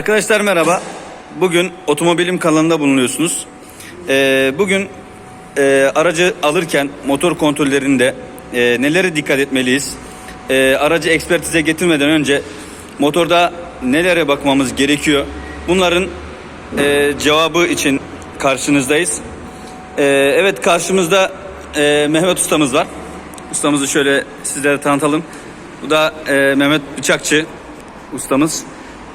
Arkadaşlar merhaba. Bugün otomobilim kanalında bulunuyorsunuz. Ee, bugün e, aracı alırken motor kontrollerinde e, nelere dikkat etmeliyiz? E, aracı ekspertize getirmeden önce motorda nelere bakmamız gerekiyor? Bunların e, cevabı için karşınızdayız. E, evet karşımızda e, Mehmet ustamız var. Ustamızı şöyle sizlere tanıtalım. Bu da e, Mehmet Bıçakçı ustamız.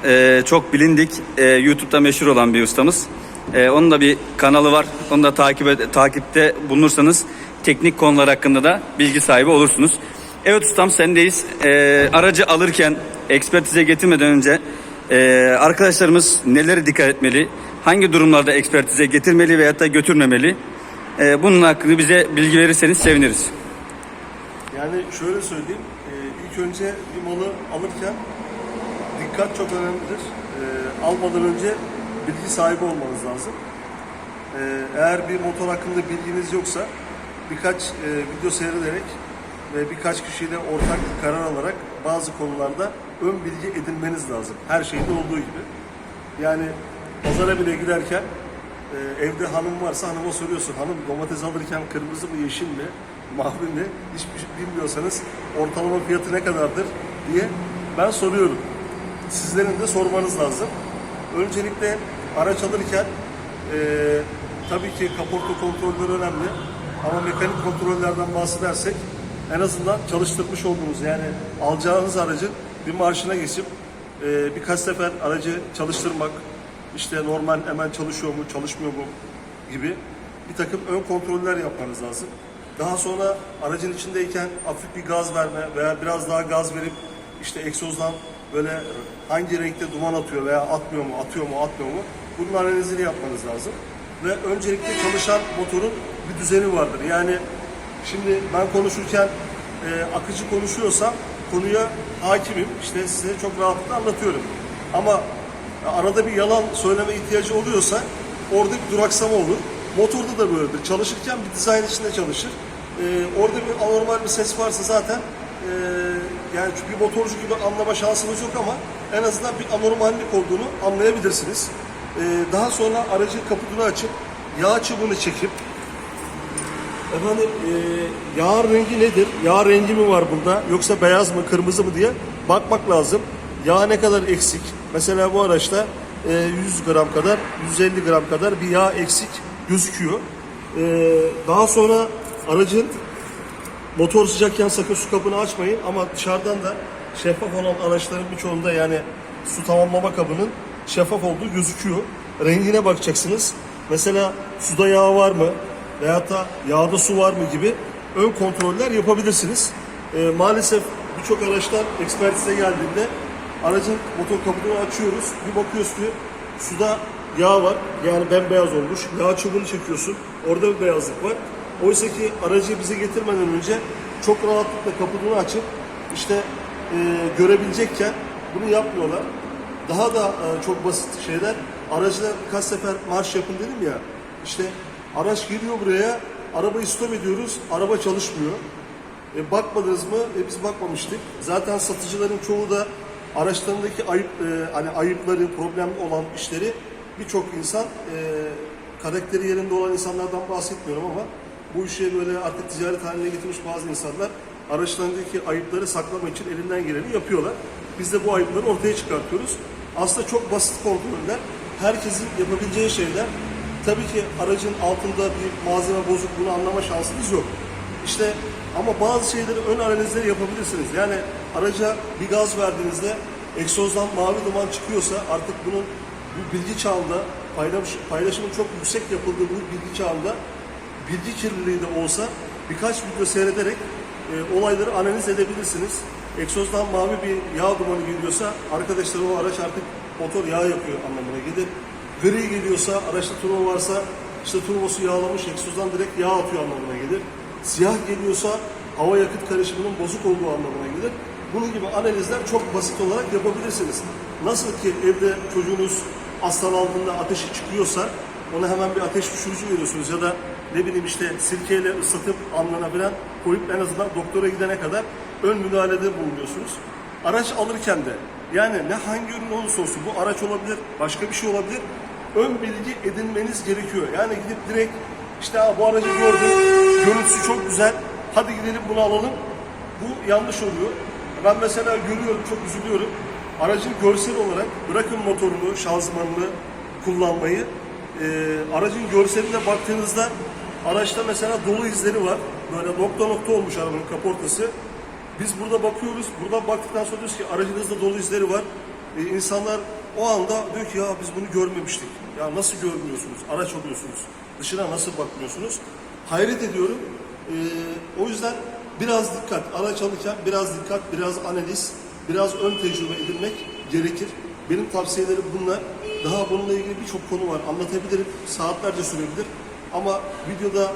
Ee, çok bilindik, e, YouTube'da meşhur olan bir ustamız. Ee, onun da bir kanalı var. Onu da takip takipte bulunursanız teknik konular hakkında da bilgi sahibi olursunuz. Evet ustam sendeyiz. Ee, aracı alırken ekspertize getirmeden önce e, arkadaşlarımız nelere dikkat etmeli? Hangi durumlarda ekspertize getirmeli veyahut da götürmemeli? Ee, bunun hakkında bize bilgi verirseniz seviniriz. Yani şöyle söyleyeyim, e, ilk önce bir malı alırken dikkat çok önemlidir. E, almadan önce bilgi sahibi olmanız lazım. E, eğer bir motor hakkında bilginiz yoksa birkaç e, video seyrederek ve birkaç kişiyle ortak karar alarak bazı konularda ön bilgi edinmeniz lazım. Her şeyde olduğu gibi. Yani pazara bile giderken e, evde hanım varsa hanıma soruyorsun. Hanım domates alırken kırmızı mı yeşil mi mavi mi hiçbir şey bilmiyorsanız ortalama fiyatı ne kadardır diye ben soruyorum. Sizlerin de sormanız lazım. Öncelikle araç alırken e, tabii ki kaporta kontrolleri önemli ama mekanik kontrollerden bahsedersek en azından çalıştırmış olduğunuz yani alacağınız aracın bir marşına geçip e, birkaç sefer aracı çalıştırmak, işte normal hemen çalışıyor mu, çalışmıyor mu gibi bir takım ön kontroller yapmanız lazım. Daha sonra aracın içindeyken hafif bir gaz verme veya biraz daha gaz verip işte egzozdan böyle hangi renkte duman atıyor veya atmıyor mu, atıyor mu, atmıyor mu bunun analizini yapmanız lazım. Ve öncelikle çalışan motorun bir düzeni vardır. Yani şimdi ben konuşurken e, akıcı konuşuyorsam konuya hakimim. İşte size çok rahatlıkla anlatıyorum. Ama arada bir yalan söyleme ihtiyacı oluyorsa orada bir duraksama olur. Motorda da böyledir. Çalışırken bir dizayn içinde çalışır. Ee, orada bir anormal bir ses varsa zaten ee, yani bir motorcu gibi anlama şansınız yok ama en azından bir anormallik olduğunu anlayabilirsiniz. Ee, daha sonra aracın kaputunu açıp yağ çubuğunu çekip Efendim e, yağ rengi nedir? Yağ rengi mi var bunda yoksa beyaz mı kırmızı mı diye bakmak lazım. Yağ ne kadar eksik? Mesela bu araçta e, 100 gram kadar 150 gram kadar bir yağ eksik gözüküyor. E, daha sonra aracın motor sıcakken sakın su kapını açmayın ama dışarıdan da şeffaf olan araçların birçoğunda yani su tamamlama kabının şeffaf olduğu gözüküyor. Rengine bakacaksınız. Mesela suda yağ var mı? Veyahut da yağda su var mı gibi ön kontroller yapabilirsiniz. Ee, maalesef birçok araçlar ekspertize geldiğinde aracın motor kaputunu açıyoruz. Bir bakıyoruz ki suda yağ var. Yani bembeyaz olmuş. Yağ çubuğunu çekiyorsun. Orada bir beyazlık var. Oysa ki aracı bize getirmeden önce çok rahatlıkla kaputunu açıp işte e, görebilecekken bunu yapmıyorlar. Daha da e, çok basit şeyler. Aracına birkaç sefer marş yapın dedim ya. İşte araç geliyor buraya, arabayı stop ediyoruz, araba çalışmıyor. E, bakmadınız mı? E, biz bakmamıştık. Zaten satıcıların çoğu da araçlarındaki ayıp, e, hani ayıpları, problemli olan işleri birçok insan e, karakteri yerinde olan insanlardan bahsetmiyorum ama bu işe böyle artık ticaret haline getirmiş bazı insanlar araçlarındaki ayıpları saklama için elinden geleni yapıyorlar. Biz de bu ayıpları ortaya çıkartıyoruz. Aslında çok basit kontroller. Herkesin yapabileceği şeyler. Tabii ki aracın altında bir malzeme bozuk bunu anlama şansınız yok. İşte ama bazı şeyleri ön analizleri yapabilirsiniz. Yani araca bir gaz verdiğinizde egzozdan mavi duman çıkıyorsa artık bunun bu bilgi çağında paylaş, paylaşımın çok yüksek yapıldığı bu bilgi çağında bilgi kirliliği de olsa birkaç video seyrederek e, olayları analiz edebilirsiniz. Egzozdan mavi bir yağ dumanı geliyorsa arkadaşlar o araç artık motor yağ yapıyor anlamına gelir. Gri geliyorsa araçta turbo varsa işte turbosu yağlamış egzozdan direkt yağ atıyor anlamına gelir. Siyah geliyorsa hava yakıt karışımının bozuk olduğu anlamına gelir. Bunun gibi analizler çok basit olarak yapabilirsiniz. Nasıl ki evde çocuğunuz hastalandığında ateşi çıkıyorsa ona hemen bir ateş düşürücü veriyorsunuz ya da ne bileyim işte sirkeyle ıslatıp alnına falan koyup en azından doktora gidene kadar ön müdahalede bulunuyorsunuz. Araç alırken de Yani ne hangi ürün olursa olsun bu araç olabilir, başka bir şey olabilir. Ön bilgi edinmeniz gerekiyor. Yani gidip direkt işte "Aa, bu aracı gördüm, görüntüsü çok güzel, hadi gidelim bunu alalım. Bu yanlış oluyor. Ben mesela görüyorum, çok üzülüyorum. Aracın görsel olarak bırakın motorunu, şanzımanını kullanmayı, e, aracın görseline baktığınızda araçta mesela dolu izleri var. Böyle nokta nokta olmuş arabanın kaportası. Biz burada bakıyoruz, burada baktıktan sonra diyoruz ki aracınızda dolu izleri var. E, insanlar o anda diyor ki ya biz bunu görmemiştik. Ya nasıl görmüyorsunuz? Araç oluyorsunuz. Dışına nasıl bakmıyorsunuz? Hayret ediyorum. E, o yüzden biraz dikkat. Araç alırken biraz dikkat, biraz analiz, biraz ön tecrübe edinmek gerekir. Benim tavsiyelerim bunlar. Daha bununla ilgili birçok konu var. Anlatabilirim. Saatlerce sürebilir. Ama videoda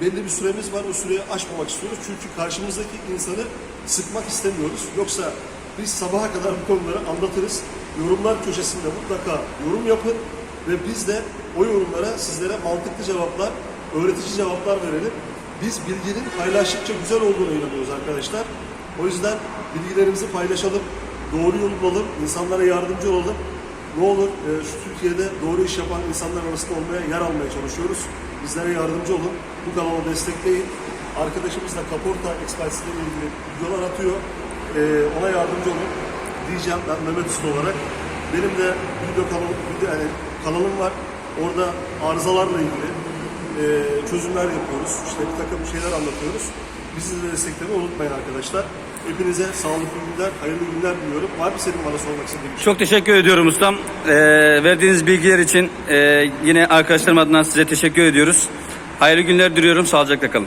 belli bir süremiz var. O süreyi aşmamak istiyoruz. Çünkü karşımızdaki insanı sıkmak istemiyoruz. Yoksa biz sabaha kadar bu konuları anlatırız. Yorumlar köşesinde mutlaka yorum yapın ve biz de o yorumlara sizlere mantıklı cevaplar, öğretici cevaplar verelim. Biz bilginin paylaştıkça güzel olduğuna inanıyoruz arkadaşlar. O yüzden bilgilerimizi paylaşalım, doğru yolu bulalım, insanlara yardımcı olalım. Ne olur e, şu Türkiye'de doğru iş yapan insanlar arasında olmaya yer almaya çalışıyoruz. Bizlere yardımcı olun. Bu kanalı destekleyin. Arkadaşımız da Kaporta ekspertiyle ilgili videolar atıyor. E, ona yardımcı olun diyeceğim ben Mehmet Usta olarak. Benim de video kanal, video, yani kanalım var. Orada arızalarla ilgili e, çözümler yapıyoruz. İşte bir takım şeyler anlatıyoruz. Bizi de desteklemeyi unutmayın arkadaşlar. Hepinize sağlıklı günler, hayırlı günler diliyorum. Var mı senin bana sormak istediğin şey? Çok teşekkür ediyorum ustam. Ee, verdiğiniz bilgiler için e, yine arkadaşlarım adına size teşekkür ediyoruz. Hayırlı günler diliyorum. Sağlıcakla kalın.